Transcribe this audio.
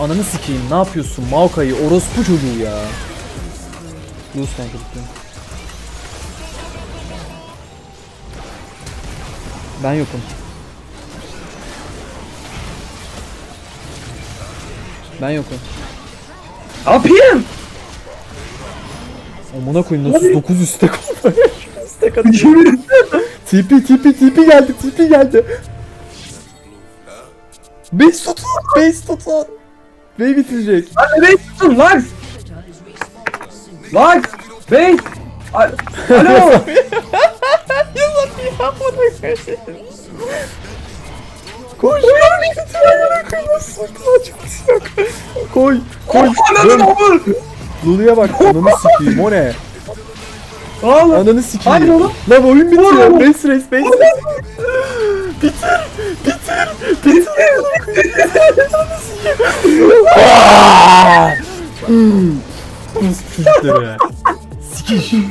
Ananı sikeyim ne yapıyorsun Maokai'yi orospu çocuğu ya. Lose kanka bitti. Ben yokum. Ben yokum. Ne yapayım? Amına koyayım nasıl 9 üstte kaldı. üstte kaldı. TP geldi TP geldi. Base tutun base tutun. Bey bitirecek. Lan nereye tutun lan? Lan! Bey! Al- Alo! Koş. Koy koy. Ananı Dön. olur! Lulu'ya bak ananı sikeyim o ne? Oğlum! Ananı sikeyim. Hadi oğlum. Lan oyun bitiyor. Oğlum. Base race base race. Bitir. Bitir. Bitir. Çocukları ya. Sikiş.